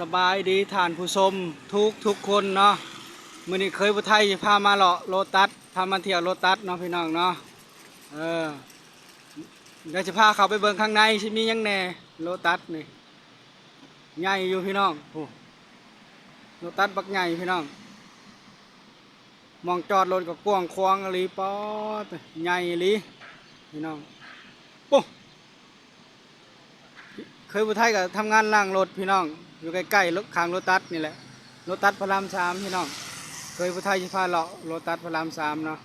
สบายดีท่านผู้ชมทุกทุกคนเนาะมื้อนี้เคยผู้ไทยพามาเลาะโลตัสพามาเที่ยวโลตัสเนาะพี่น้องเนาะเออเดี๋ยวจะพาเขาไปเบิ่งข้างในสิมียังแน่โลตัสนี่ใหญ่อยู่พี่น้องโอ้โลตัสบักใหญ่พี่น้อง มองจอดรถก็กวางขวางอหลีป๊อดใหญ่ลีพี่น้องโอ้ เคยผู้ไทยก็ทำงานล่างรถพี่น้อง อยู่ใกล้ๆรถคางรถตัสนี่แหละรถตัสพระรามสามพี่น้อง เคยผู้ไทยชิพาเลาะรถตัสพระรามสามเนาะ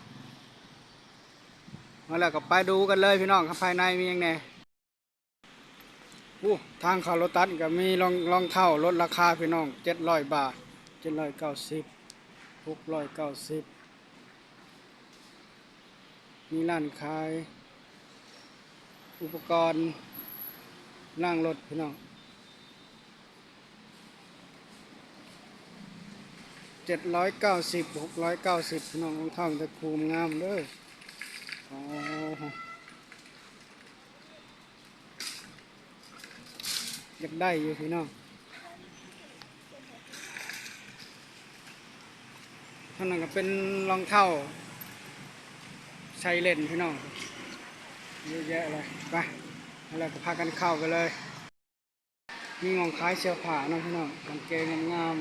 มาแล้วก็ไปดูกันเลยพี่น้องครับภายในมีย่างไงอู้ทางเข้ารถตัสก็มีรองรองเท้าลดราคาพี่น้องเจ็ดร้อยบาทเจ็ดร้อยเก้าสิบหกร้อยเก้าสิบมีร้านขาย อุปกรณ์ นั่งรถพี่น้องเจ็ดร้อยเก้าสิบหกร้อยเก้าสิบพี่น้องรองเท้าแต่คูมงามเด้ออ๋ออยากได้อยู่พี่น้องท่านั้นก็เป็นรองเท้าใช้เล่นพี่น้องเยอะแยะเลยไป แล้วก็พากันเข้าไปเลย มีงองคล้ายเสื้อผ้าเนาะพี่น้องกางเกงงาม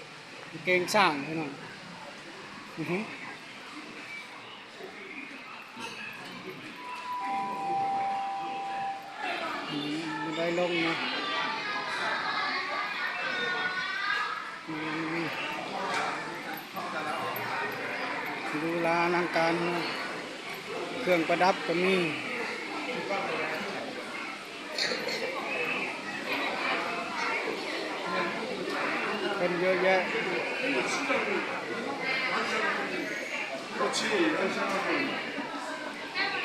ๆกางเกงสร้างพี่น้องอือหืออืมไม่ได้ลงนะดูลานังการเนาะเครื่องประดับก็มี คนเยอะแยะ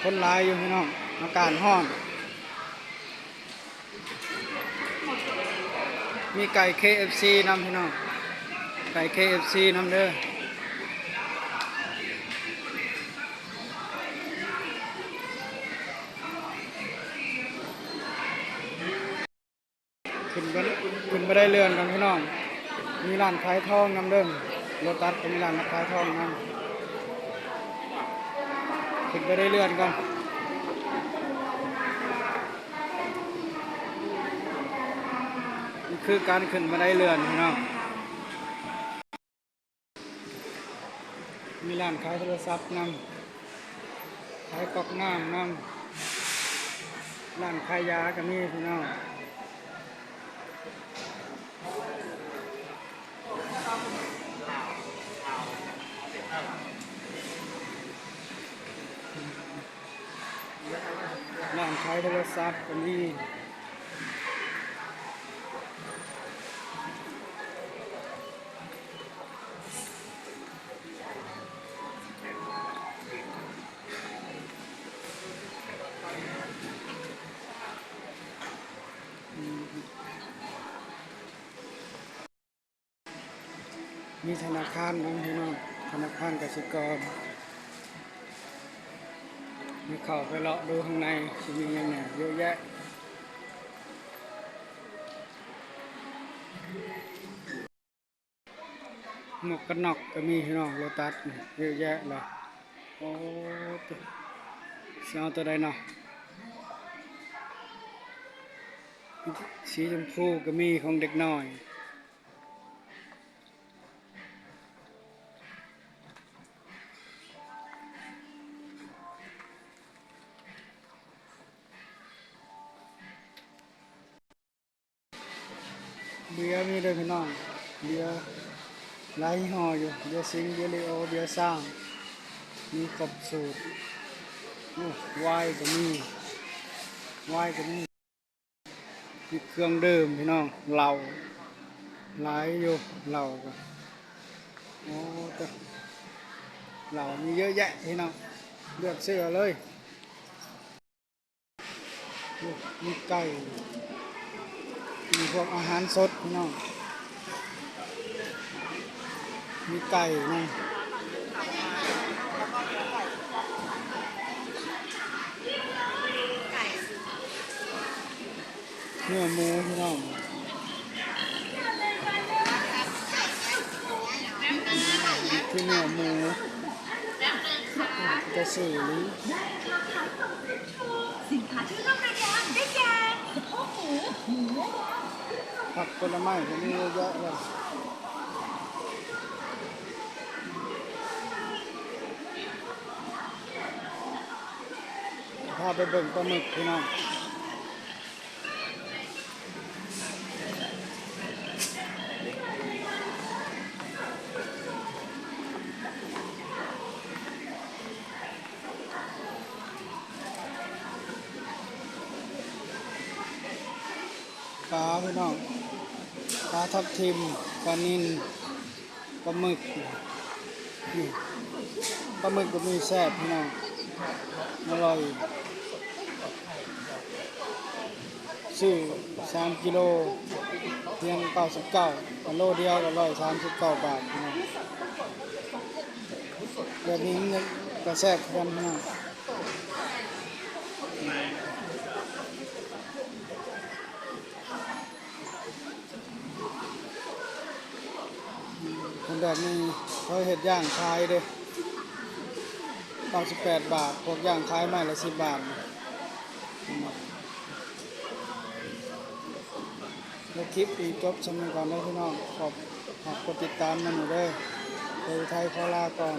คนหลายอยู่พี่น้องอากาศห้อนมีไก่ KFC นำพี่น้อง ไก่ KFC นำเด้อขึ้นไปขึ้นไปได้เรือนกันพี่น้อง มีร้านขายทองนำเด้งรถตัดก็มีร้านขายทองนำขึ้นไปได้เรื่อนกันนี่คือการขึ้นมาได้เรือนพี่น้องมีร้านขายโทรศัพท์นำขายกอกน้ำนำร้านขายยาก็มีพี่น้อง ร้านขายโทรศัพท์ก็มีมีธนาคารนะพี่น้องธนาคารกสิกร มีเข้าไปเลาะดูข้างในจะมีอย่างไงเยอะแยะหมวกกันน็อกก็มีพี่น้องโลตัสเยอะแยะเลยโอ้ตัวสิเอาตัวใดเนาะสีชมพูก็มีของเด็กน้อย เบียร์มีด้วยพี่น้องเบียร์หลายยี่ห้ออยู่เบียร์ซิงเบียร์ลีโอเบียร์สร้าง มีครบสูตรโอ้ไวน์ก็มีไวน์ก็มีมีเครื่องดื่มพี่น้องเหล้าหลายอยู่เหล้าก็โอ้แต่เหล้ามีเยอะแยะพี่น้องเลือกเสื้อเลยมีไก่ มีพวกอาหารสดพี่น้อง มีไก่นี่เนื้อหมูพี่น้องที่เนื้อหมูจะสีสินค้าที่ต้องระยได้แก่สะโพกหมูหมู ผักผลไม้ก็มีเยอะแยะเลยพาไปเบิ่งปลาหมึกพี่น้อง ปลาพี่น้องปลาทับทิมปลานินปลาหมึกปลาหมึกก็มีแซ่บพี่น้องอร่อยซื้อสามกิโลเพียงเก้าสิบเก้าโลเดียวก็ร้อยสามสิบเก้าบาทพี่น้องแบบนี้มันก็แซ่บกันพี่น้อง คน แบบนี้เขาเห็ดย่างขายเด้98บาท พวกย่างขายไม้ละสิบบาทแล้วคลิปอีกจบสำนึกก่อนได้พี่น้อง ขอบขอบกดติดตามมันอยู่เด้อเดยไทยขอลาก่อน